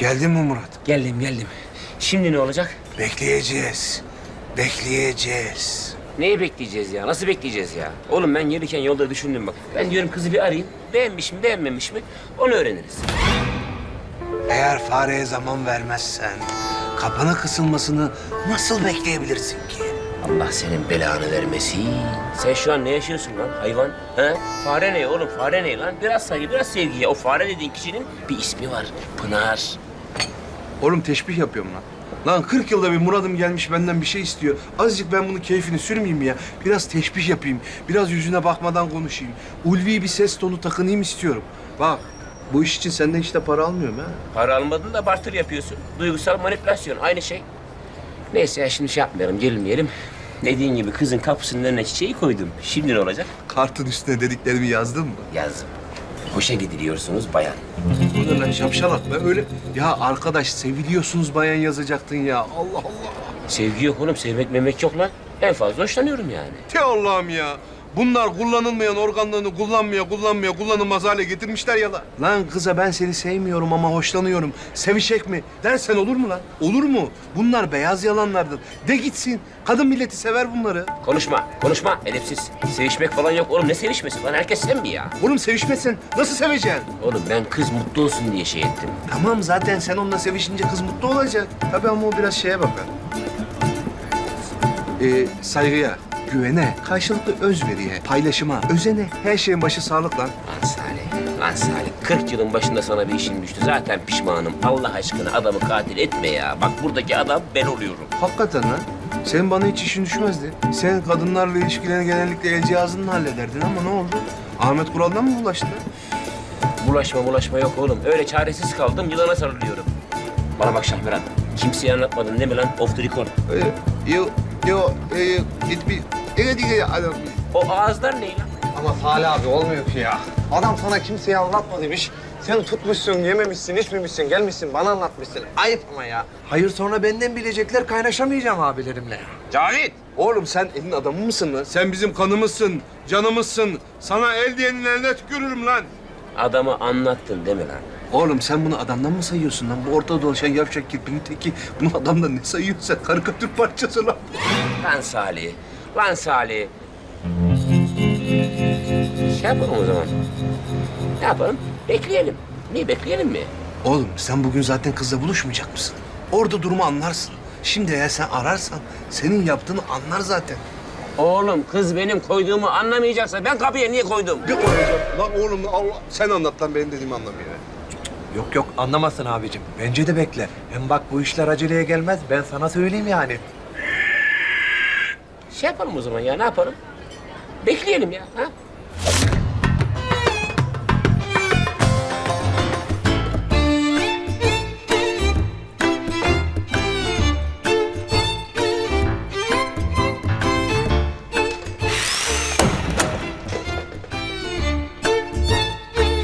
Geldin mi Murat? Geldim geldim. Şimdi ne olacak? Bekleyeceğiz. Bekleyeceğiz. Neyi bekleyeceğiz ya? Nasıl bekleyeceğiz ya? Oğlum ben gelirken yolda düşündüm bak. Ben diyorum kızı bir arayayım. Beğenmiş mi beğenmemiş mi onu öğreniriz. Eğer fareye zaman vermezsen kapana kısılmasını nasıl bekleyebilirsin ki? Allah senin belanı vermesin. Sen şu an ne yaşıyorsun lan hayvan? He? Fare ne oğlum? Fare ne lan? Biraz saygı, biraz sevgi ya. O fare dediğin kişinin bir ismi var. Pınar. Oğlum teşbih yapıyorum lan. Lan 40 yılda bir Murat'ım gelmiş benden bir şey istiyor. Azıcık ben bunun keyfini sürmeyeyim ya. Biraz teşbih yapayım. Biraz yüzüne bakmadan konuşayım. Ulvi bir ses tonu takınayım istiyorum. Bak bu iş için senden işte para almıyorum ha. Para almadın da barter yapıyorsun. Duygusal manipülasyon. Aynı şey. Neyse ya şimdi şey yapmayalım, gerilmeyelim. Dediğin gibi kızın kapısının önüne çiçeği koydum. Şimdi ne olacak? Kartın üstüne dediklerimi yazdın mı? Yazdım. Hoşa gidiliyorsunuz bayan. Bu ne lan şapşalak ben öyle... Ya arkadaş seviliyorsunuz bayan yazacaktın ya. Allah Allah. Sevgi yok oğlum, sevmek memek yok lan. En fazla hoşlanıyorum yani. Te Allah'ım ya. Bunlar kullanılmayan organlarını kullanmaya, kullanmaya, kullanılmaz hale getirmişler ya lan. Lan kıza ben seni sevmiyorum ama hoşlanıyorum. Sevişek mi? Dersen olur mu lan? Olur mu? Bunlar beyaz yalanlardır. De gitsin. Kadın milleti sever bunları. Konuşma, konuşma. Edepsiz. Sevişmek falan yok oğlum. Ne sevişmesi lan? Herkes sen mi ya? Oğlum sevişmezsen nasıl seveceksin? Oğlum ben kız mutlu olsun diye şey ettim. Tamam zaten sen onunla sevişince kız mutlu olacak. Tabii ama o biraz şeye bakar. Ee, saygıya, güvene, karşılıklı özveriye, paylaşıma, özene, her şeyin başı sağlık lan. Lan Salih, lan Salih. 40 yılın başında sana bir işin düştü. Zaten pişmanım. Allah aşkına adamı katil etme ya. Bak buradaki adam ben oluyorum. Hakikaten lan. Senin bana hiç işin düşmezdi. Sen kadınlarla ilişkilerini genellikle el cihazınla hallederdin ama ne oldu? Ahmet Kural'dan mı bulaştı? Bulaşma bulaşma yok oğlum. Öyle çaresiz kaldım. Yılana sarılıyorum. Bana bak Şahmeran. Kimseye anlatmadın değil mi lan? Off the record. Ee, yo, yo, e, it bir... Evet, evet, adam. O ağızlar ne lan? Ama Salih abi olmuyor ki ya. Adam sana kimseye anlatma demiş. Sen tutmuşsun, yememişsin, içmemişsin, gelmişsin, bana anlatmışsın. Ayıp ama ya. Hayır sonra benden bilecekler, kaynaşamayacağım abilerimle ya. Cavit! Oğlum sen elin adamı mısın lan? Sen bizim kanımızsın, canımızsın. Sana el diyenin eline tükürürüm lan. Adamı anlattın değil mi lan? Oğlum sen bunu adamdan mı sayıyorsun lan? Bu ortada dolaşan yavşak kirpinin teki. Bunu adamdan ne sayıyorsun sen? Karikatür parçası lan. Lan Salih. Lan Salih. Şey yapalım o zaman. Ne yapalım? Bekleyelim. Niye bekleyelim mi? Oğlum sen bugün zaten kızla buluşmayacak mısın? Orada durumu anlarsın. Şimdi eğer sen ararsan senin yaptığını anlar zaten. Oğlum kız benim koyduğumu anlamayacaksa ben kapıya niye koydum? Ne koyacak? Lan oğlum Allah sen anlat lan benim dediğimi anlamıyor. Yok yok anlamasın abicim. Bence de bekle. Hem bak bu işler aceleye gelmez. Ben sana söyleyeyim yani. Şey yapalım o zaman ya ne yapalım? Bekleyelim ya. Ha?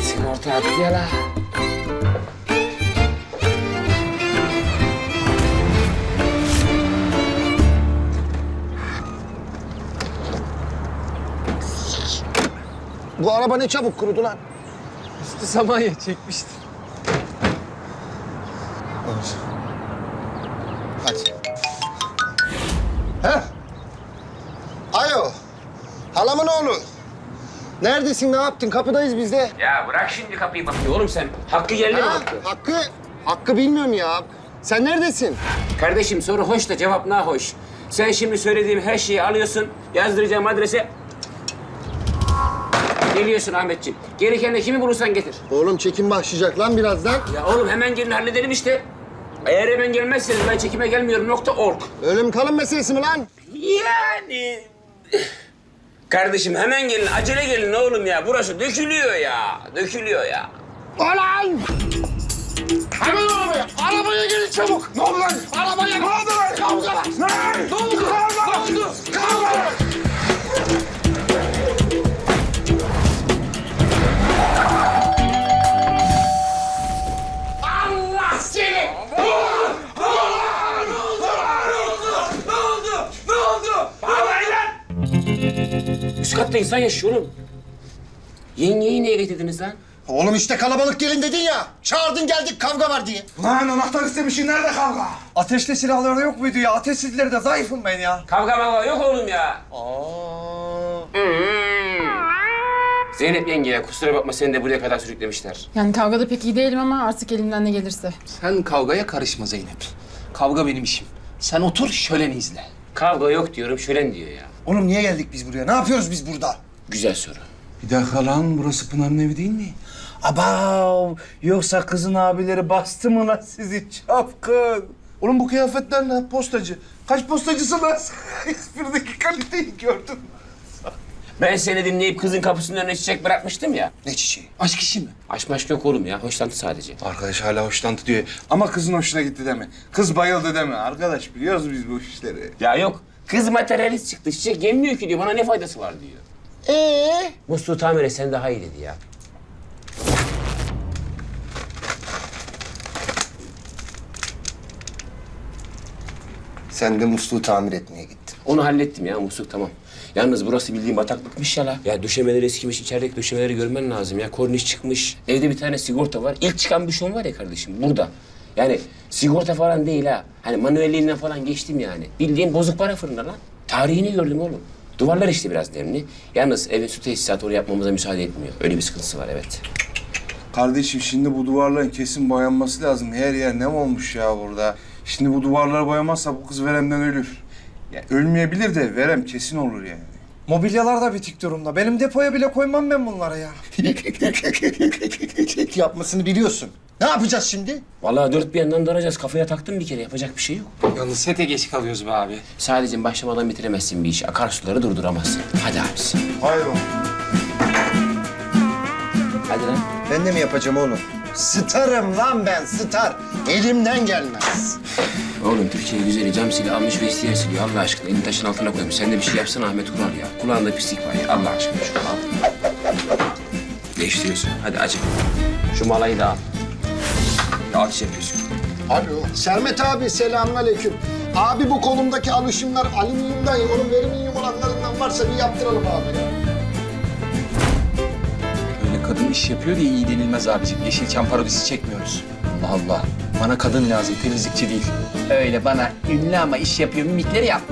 Sigorta attı Bu araba ne çabuk kurudu lan. Üstü samanya çekmişti. Hadi. Heh. Alo. Halamın oğlu. Neredesin, ne yaptın? Kapıdayız biz de. Ya bırak şimdi kapıyı bakıyor oğlum sen. Hakkı geldi mi Ha, Hakkı? Hakkı, Hakkı bilmiyorum ya. Sen neredesin? Kardeşim soru hoş da cevap hoş. Sen şimdi söylediğim her şeyi alıyorsun, yazdıracağım adrese. Geliyorsun Ahmetciğim. Gereken de kimi bulursan getir. Oğlum çekim başlayacak lan birazdan. Ya oğlum hemen gelin halledelim işte. Eğer hemen gelmezseniz ben çekime gelmiyorum nokta org. Ölüm kalım meselesi mi lan? Yani... Kardeşim hemen gelin, acele gelin oğlum ya. Burası dökülüyor ya, dökülüyor ya. Ulan! Hemen arabaya, arabaya gelin çabuk. Ne oldu lan? Arabaya ne oldu lan? Kavga. Ne? Ne oldu? Kavga. Ne oldu? Kavga. Allah Üst katta insan yaşıyor oğlum. Yengeyi niye getirdiniz lan? Oğlum işte kalabalık gelin dedin ya. Çağırdın geldik kavga var diye. Lan anahtar istemişsin nerede kavga? Ateşli silahları yok muydu ya? Ateşsizleri de zayıfım ben ya. Kavga mavga yok oğlum ya. Aa. Zeynep yengeye kusura bakma seni de buraya kadar sürüklemişler. Yani kavgada pek iyi değilim ama artık elimden ne gelirse. Sen kavgaya karışma Zeynep. Kavga benim işim. Sen otur şöleni izle. Kavga yok diyorum şölen diyor ya. Oğlum niye geldik biz buraya? Ne yapıyoruz biz burada? Güzel soru. Bir dakika lan burası Pınar'ın evi değil mi? Abav! Yoksa kızın abileri bastı mı lan sizi çapkın? Oğlum bu kıyafetler ne? Postacı. Kaç postacısın lan? Hiçbirdeki kaliteyi gördün. Ben seni dinleyip kızın kapısının önüne çiçek bırakmıştım ya. Ne çiçeği? Aşk işi mi? Aşk maşk yok oğlum ya. Hoşlantı sadece. Arkadaş hala hoşlantı diyor. Ama kızın hoşuna gitti deme. Kız bayıldı deme. Arkadaş biliyoruz biz bu işleri. Ya yok. Kız materyalist çıktı. Çiçek yenmiyor ki diyor. Bana ne faydası var diyor. Ee? Musluğu tamir etsen daha iyi dedi ya. Sen de musluğu tamir etmeye gittin. Onu hallettim ya musluk tamam. Yalnız burası bildiğin bataklıkmış ya la. Ya döşemeleri eskimiş, içerideki döşemeleri görmen lazım ya. Korniş çıkmış. Evde bir tane sigorta var. İlk çıkan büşon var ya kardeşim burada. Yani sigorta falan değil ha. Hani manuelliğinden falan geçtim yani. Bildiğin bozuk para fırında lan. Tarihini gördüm oğlum. Duvarlar işte biraz nemli. Yalnız evin su tesisatı oraya yapmamıza müsaade etmiyor. Öyle bir sıkıntısı var evet. Kardeşim şimdi bu duvarların kesin boyanması lazım. Her yer nem olmuş ya burada. Şimdi bu duvarları boyamazsa bu kız veremden ölür. Ya ölmeyebilir de verem kesin olur yani. Mobilyalar da bitik durumda. Benim depoya bile koymam ben bunları ya. Yapmasını biliyorsun. Ne yapacağız şimdi? Vallahi dört bir yandan daracağız. Kafaya taktım bir kere. Yapacak bir şey yok. Yalnız sete geç kalıyoruz be abi. Sadece başlamadan bitiremezsin bir işi. Akarsuları durduramazsın. Hadi abisi. Hayır Hadi lan. Ben de mi yapacağım oğlum? Starım lan ben star. Elimden gelmez. Oğlum Türkiye güzeli cam sili almış ve isteyen siliyor Allah aşkına. Elini taşın altına koymuş. Sen de bir şey yapsana Ahmet Kural ya. Kulağında pislik var ya Allah aşkına şunu al. Değiştiriyorsun. Hadi acı. Şu malayı da al. Dağıtış yapıyorsun. Alo. Sermet abi selamünaleyküm. Abi bu kolumdaki alışımlar alüminyumdan ya. Onun veriminyum olanlarından varsa bir yaptıralım abi ya. Öyle kadın iş yapıyor diye iyi denilmez abicim. Yeşilçam parodisi çekmiyoruz. Allah Allah. Bana kadın lazım, temizlikçi değil. Öyle bana ünlü ama iş yapıyor mimikleri yap.